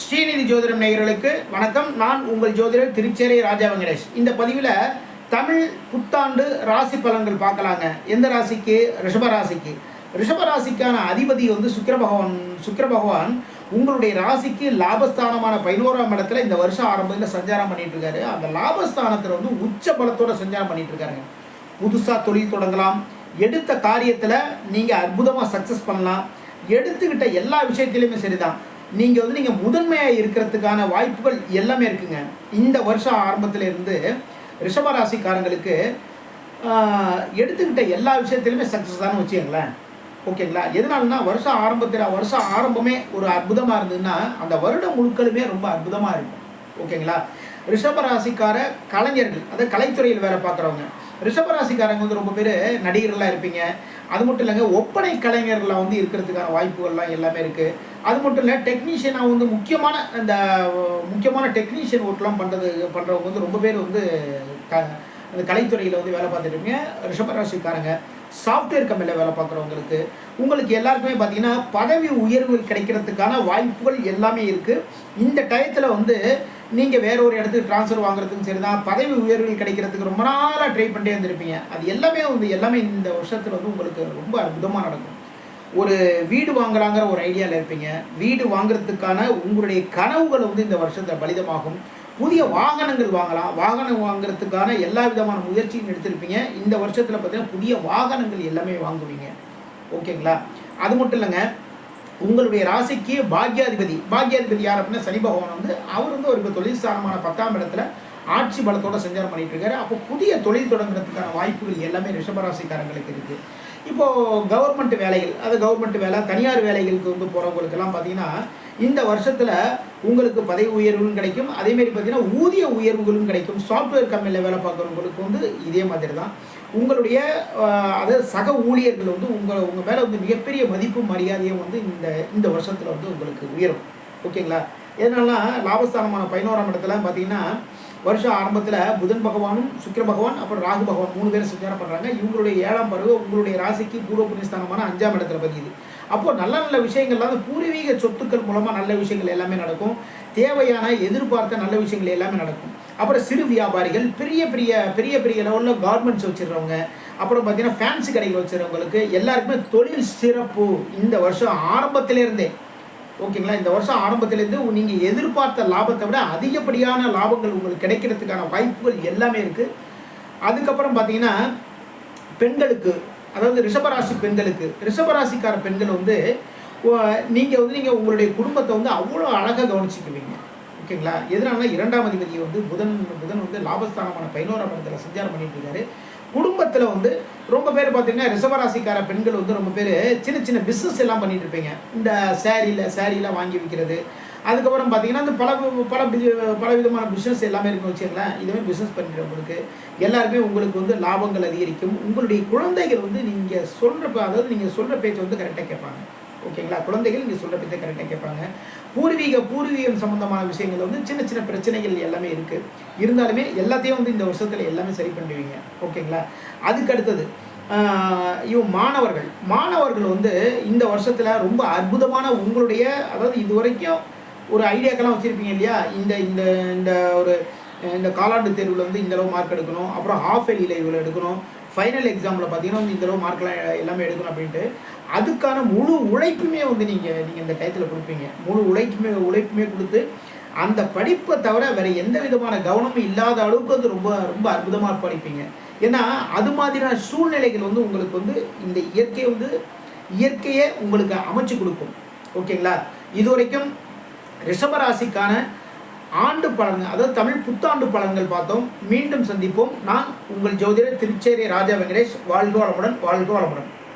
ஸ்ரீநிதி ஜோதிடம் நேயர்களுக்கு வணக்கம். நான் உங்கள் ஜோதிடர் திருச்சேரி ராஜா வெங்கடேஷ். இந்த பதிவில் தமிழ் புத்தாண்டு ராசி பலன்கள் பார்க்கலாங்க. எந்த ராசிக்கு? ரிஷப ராசிக்கு. ரிஷப ராசிக்கான அதிபதி வந்து சுக்கர பகவான் சுக்கர பகவான் உங்களுடைய ராசிக்கு லாபஸ்தானமான பதினோராம் இடத்துல இந்த வருஷம் ஆரம்பத்தில் சஞ்சாரம் பண்ணிட்டு இருக்காரு. அந்த லாபஸ்தானத்தில் வந்து உச்ச பலத்தோட சஞ்சாரம் பண்ணிட்டு இருக்காருங்க. புதுசாக தொழில் தொடங்கலாம். எடுத்த காரியத்தில் நீங்கள் அற்புதமாக சக்ஸஸ் பண்ணலாம். எடுத்துக்கிட்ட எல்லா விஷயத்திலையுமே சரிதான். நீங்கள் வந்து நீங்கள் முதன்மையாக இருக்கிறதுக்கான வாய்ப்புகள் எல்லாமே இருக்குங்க. இந்த வருஷம் ஆரம்பத்தில் இருந்து ரிஷபராசிக்காரங்களுக்கு எடுத்துக்கிட்ட எல்லா விஷயத்திலுமே சக்ஸஸ் தானே வச்சுக்கங்களேன். ஓகேங்களா? எதனாலனா வருஷம் ஆரம்பத்தில் வருஷம் ஆரம்பமே ஒரு அற்புதமாக இருந்ததுன்னா அந்த வருடம் முழுக்களுமே ரொம்ப அற்புதமாக இருக்கும். ஓகேங்களா? ரிஷபராசிக்கார கலைஞர்கள் அதாவது கலைத்துறையில் வேலை பார்க்குறவங்க. ரிஷபராசிக்காரங்க வந்து ரொம்ப பேர் நடிகர்களாக இருப்பீங்க. அது மட்டும் இல்லைங்க ஒப்பனை கலைஞர்களாக வந்து இருக்கிறதுக்கான வாய்ப்புகள்லாம் எல்லாமே இருக்குது அது மட்டும் இல்லை டெக்னீஷியனாக வந்து முக்கியமான இந்த முக்கியமான டெக்னீஷியன் ஒர்க்லாம் பண்ணுறது பண்ணுறவங்க வந்து ரொம்ப பேர் வந்து க அந்த கலைத்துறையில் வந்து வேலை பார்த்துட்டு இருப்பீங்க ரிஷபராசிக்காரங்க சாஃப்ட்வேர் கம்பெனியில் வேலை பார்க்குறவங்களுக்கு உங்களுக்கு எல்லாருக்குமே பார்த்தீங்கன்னா பதவி உயர்வுகள் கிடைக்கிறதுக்கான வாய்ப்புகள் எல்லாமே இருக்குது இந்த டயத்தில் வந்து நீங்கள் வேற ஒரு இடத்துக்கு ட்ரான்ஸ்ஃபர் வாங்குறதுக்கும் சரி தான் பதவி உயர்வுகள் கிடைக்கிறதுக்கு ரொம்ப நாளாக ட்ரை பண்ணிட்டே இருந்திருப்பீங்க. அது எல்லாமே வந்து எல்லாமே இந்த வருஷத்தில் வந்து உங்களுக்கு ரொம்ப அற்புதமாக நடக்கும். ஒரு வீடு வாங்கலாங்கிற ஒரு ஐடியாவில் இருப்பீங்க. வீடு வாங்குறதுக்கான உங்களுடைய கனவுகள் வந்து இந்த வருஷத்தில் பலிதமாகும். புதிய வாகனங்கள் வாங்கலாம். வாகனம் வாங்குறதுக்கான எல்லா விதமான முயற்சியும் எடுத்திருப்பீங்க. இந்த வருஷத்தில் பார்த்தீங்கன்னா புதிய வாகனங்கள் எல்லாமே வாங்குவீங்க. ஓகேங்களா? அது மட்டும் இல்லைங்க உங்களுடைய ராசிக்கு பாக்யாதிபதி. பாக்யாதிபதி யார் அப்படின்னா சனி பகவான் வந்து அவர் வந்து ஒரு தொழில் ஸ்தானமான பத்தாம் இடத்துல ஆட்சி பலத்தோட சஞ்சாரம் பண்ணிட்டு இருக்காரு. அப்போ புதிய தொழில் தொடங்குறதுக்கான வாய்ப்புகள் எல்லாமே ரிஷபராசிக்காரங்களுக்கு இருக்குது இப்போது கவர்மெண்ட் வேலைகள் அது கவர்மெண்ட் வேலை தனியார் வேலைகளுக்கு வந்து போகிறவங்களுக்கெல்லாம் பார்த்தீங்கன்னா இந்த வருஷத்தில் உங்களுக்கு பதவி உயர்வுகளும் கிடைக்கும். அதேமாரி பார்த்தீங்கன்னா ஊதிய உயர்வுகளும் கிடைக்கும். சாஃப்ட்வேர் கம்பெனியில் வேலை பார்க்குறவங்களுக்கு வந்து இதே மாதிரி தான் உங்களுடைய அதாவது சக ஊழியர்கள் வந்து உங்கள் உங்கள் மேலே வந்து மிகப்பெரிய மதிப்பு மரியாதையும் வந்து இந்த இந்த வருஷத்தில் வந்து உங்களுக்கு உயரும். ஓகேங்களா? எதனால லாபஸ்தானமான பதினோராம் இடத்துல பார்த்தீங்கன்னா வருஷம் ஆரம்பத்தில் புதன் பகவானும் சுக்கிர பகவான் அப்புறம் ராகு பகவான் மூணு பேரும் சஞ்சாரம் பண்ணுறாங்க இவங்களுடைய ஏழாம் பருவம் உங்களுடைய ராசிக்கு பூர்வ புண்ணியஸ்தானமான அஞ்சாம் இடத்துல பதியுது. அப்போது நல்ல நல்ல விஷயங்கள்லாம் அந்த பூர்வீக சொத்துக்கள் மூலமாக நல்ல விஷயங்கள் எல்லாமே நடக்கும். தேவையான எதிர்பார்த்த நல்ல விஷயங்கள் எல்லாமே நடக்கும். அப்புறம் சிறு வியாபாரிகள் பெரிய பெரிய பெரிய பெரிய லெவலில் கார்மெண்ட்ஸ் வச்சுருக்கவங்க அப்புறம் பார்த்தீங்கன்னா ஃபேன்சி கடைகள் வச்சுருக்கவங்களுக்கு எல்லாருக்குமே தொழில் சிறப்பு இந்த வருஷம் ஆரம்பத்திலேருந்தே ஓகேங்களா? இந்த வருஷம் ஆரம்பத்திலேருந்து நீங்கள் எதிர்பார்த்த லாபத்தை விட அதிகப்படியான லாபங்கள் உங்களுக்கு கிடைக்கிறதுக்கான வாய்ப்புகள் எல்லாமே இருக்குது அதுக்கப்புறம் பார்த்தீங்கன்னா பெண்களுக்கு அதாவது ரிஷபராசி பெண்களுக்கு ரிஷபராசிக்கார பெண்கள் வந்து நீங்கள் வந்து நீங்கள் உங்களுடைய குடும்பத்தை வந்து அவ்வளோ அழகாக கவனிச்சுக்குவீங்க. ஓகேங்களா? எதனால இரண்டாம் அதிபதி வந்து புதன் புதன் வந்து லாபஸ்தானமான பதினோராம் இடத்துல சஞ்சாரம் பண்ணிட்டு இருக்காரு. குடும்பத்தில் வந்து ரொம்ப பேர் பார்த்தீங்கன்னா ரிசவராசிக்கார பெண்கள் வந்து ரொம்ப பேர் சின்ன சின்ன பிஸ்னஸ் எல்லாம் பண்ணிட்டு இருப்பீங்க. இந்த சேரீல சேரீலாம் வாங்கி விற்கிறது அதுக்கப்புறம் பார்த்தீங்கன்னா இந்த பல பல பல விதமான பிஸ்னஸ் எல்லாமே இருக்குன்னு வச்சுக்கலாம் இதுவே பிஸ்னஸ் பண்ணுறவங்களுக்கு எல்லாருமே உங்களுக்கு வந்து லாபங்கள் அதிகரிக்கும். உங்களுடைய குழந்தைகள் வந்து நீங்கள் சொல்கிற அதாவது நீங்கள் சொல்கிற பேச்சை வந்து கரெக்டாக கேட்பாங்க. ஓகேங்களா? குழந்தைகள் நீங்கள் சொல்கிற பற்றி கரெக்டாக கேட்பாங்க. பூர்வீக பூர்வீகம் சம்மந்தமான விஷயங்கள் வந்து சின்ன சின்ன பிரச்சனைகள் எல்லாமே இருக்குது இருந்தாலுமே எல்லாத்தையும் வந்து இந்த வருஷத்தில் எல்லாமே சரி பண்ணுவீங்க ஓகேங்களா? அதுக்கு அடுத்தது ஆஹ், மாணவர்கள். மாணவர்கள் வந்து இந்த வருஷத்தில் ரொம்ப அற்புதமான உங்களுடைய அதாவது இது வரைக்கும் ஒரு ஐடியாக்கெல்லாம் வச்சுருப்பீங்க இல்லையா? இந்த இந்த இந்த ஒரு இந்த காலாண்டு தேர்வில் வந்து இந்த அளவு மார்க் எடுக்கணும். அப்புறம் ஹாஃப் எலியில் இவ்வளோ எடுக்கணும். ஃபைனல் எக்ஸாமில் பார்த்தீங்கன்னா வந்து இந்த அளவு மார்க்லாம் எல்லாமே எடுக்கணும் அப்படின்ட்டு. அதுக்கான முழு உழைப்புமே வந்து நீங்கள் நீங்கள் இந்த டயத்தில் கொடுப்பீங்க. முழு உழைப்புமே உழைப்புமே கொடுத்து அந்த படிப்பை தவிர வேறு எந்த விதமான கவனமும் இல்லாத அளவுக்கு வந்து ரொம்ப ரொம்ப அற்புதமாக படிப்பீங்க. ஏன்னா அது மாதிரியான சூழ்நிலைகள் வந்து உங்களுக்கு வந்து இந்த இயற்கை வந்து இயற்கையை உங்களுக்கு அமைச்சு கொடுக்கும். ஓகேங்களா? இது வரைக்கும் ரிஷபராசிக்கான ஆண்டு பலன்கள் அதாவது தமிழ் புத்தாண்டு பலன்கள் பார்த்தோம். மீண்டும் சந்திப்போம். நான் உங்கள் ஜோதிடர் திருச்சேரி ராஜா வெங்கடேஷ். வாழ்க வளமுடன் வாழ்க வளமுடன்.